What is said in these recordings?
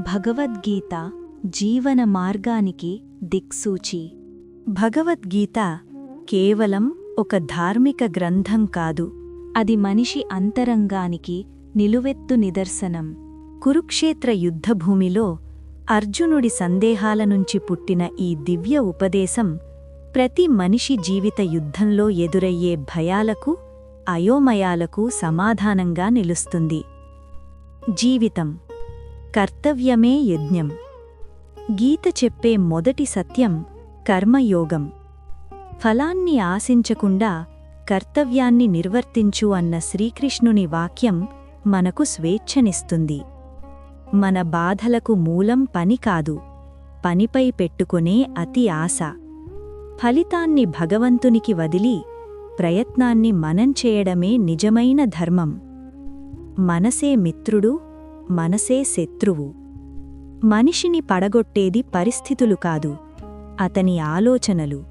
భగవద్గీత జీవన మార్గానికి దిక్సూచి. భగవద్గీత కేవలం ఒక ధార్మిక గ్రంథం కాదు అది మనిషి అంతరంగానికి నిలువెత్తు నిదర్శనం. కురుక్షేత్ర యుద్ధభూమిలో అర్జునుడి సందేహాల నుంచి పుట్టిన ఈ దివ్య ఉపదేశం ప్రతి మనిషి జీవిత యుద్ధంలో ఎదురయ్యే భయాలకు అయోమయాలకు సమాధానంగా నిలుస్తుంది. జీవితం. కర్తవ్యమే యజ్ఞం. గీత చెప్పే మొదటి సత్యం కర్మయోగం. ఫలాన్ని ఆశించకుండా కర్తవ్యాన్ని నిర్వర్తించు అన్న శ్రీకృష్ణుని వాక్యం మనకు స్వేచ్ఛనిస్తుంది. మన బాధలకు మూలం పని కాదు. పనిపై పెట్టుకునే అతి ఆశ. ఫలితాన్ని భగవంతునికి వదిలి ప్రయత్నాన్ని మనం చేయడమే నిజమైన ధర్మం. మనసే మిత్రుడు మనసే శత్రువు. మనిషిని పడగొట్టేది పరిస్థితులు కాదు అతని ఆలోచనలు.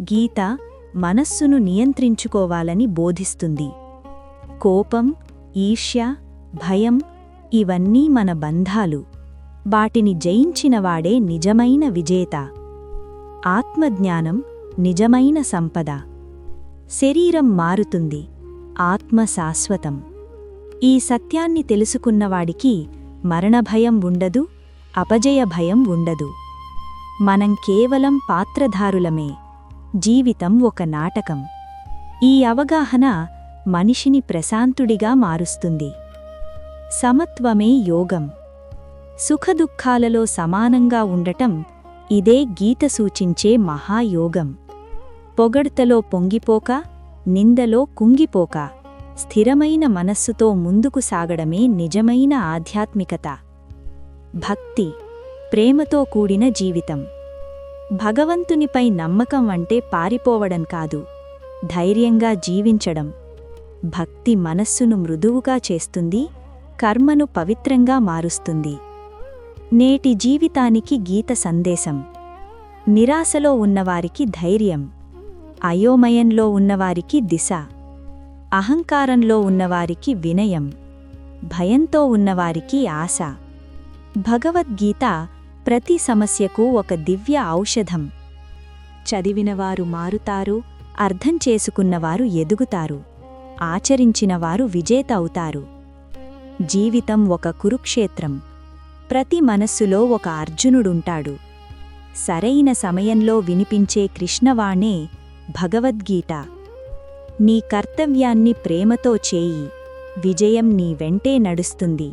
గీత మనస్సును నియంత్రించుకోవాలని బోధిస్తుంది. కోపం ఈర్ష్య భయం ఇవన్నీ మన బంధాలు. వాటిని జయించినవాడే నిజమైన విజేత. ఆత్మజ్ఞానం నిజమైన సంపద. శరీరం మారుతుంది ఆత్మ శాశ్వతం. ఈ సత్యాన్ని తెలుసుకున్నవాడికి మరణభయం ఉండదు అపజయ భయం ఉండదు. మనం కేవలం పాత్రధారులమే జీవితం ఒక నాటకం. ఈ అవగాహన మనిషిని ప్రశాంతుడిగా మారుస్తుంది. సమత్వమే యోగం. సుఖదుఖాలలో సమానంగా ఉండటం ఇదే గీత సూచించే మహాయోగం. పొగడ్తలో పొంగిపోక నిందలో కుంగిపోక స్థిరమైన మనస్సుతో ముందుకు సాగడమే నిజమైన ఆధ్యాత్మికత. భక్తి ప్రేమతో కూడిన జీవితం. భగవంతునిపై నమ్మకం అంటే పారిపోవడం కాదు ధైర్యంగా జీవించడం. భక్తి మనస్సును మృదువుగా చేస్తుంది కర్మను పవిత్రంగా మారుస్తుంది. నేటి జీవితానికి గీత సందేశం. నిరాశలో ఉన్నవారికి ధైర్యం. అయోమయంలో ఉన్నవారికి దిశ. అహంకారంలో ఉన్నవారికి వినయం. భయంతో ఉన్నవారికి ఆశ. భగవద్గీత ప్రతి సమస్యకు ఒక దివ్య ఔషధం. చదివినవారు మారుతారు అర్థం చేసుకున్నవారు ఎదుగుతారు ఆచరించినవారు విజేత అవుతారు. జీవితం ఒక కురుక్షేత్రం. ప్రతి మనస్సులో ఒక అర్జునుడుంటాడు. సరైన సమయంలో వినిపించే కృష్ణవాణే భగవద్గీత. నీ కర్తవ్యాన్ని ప్రేమతో చేయి. విజయం నీ వెంటే నడుస్తుంది.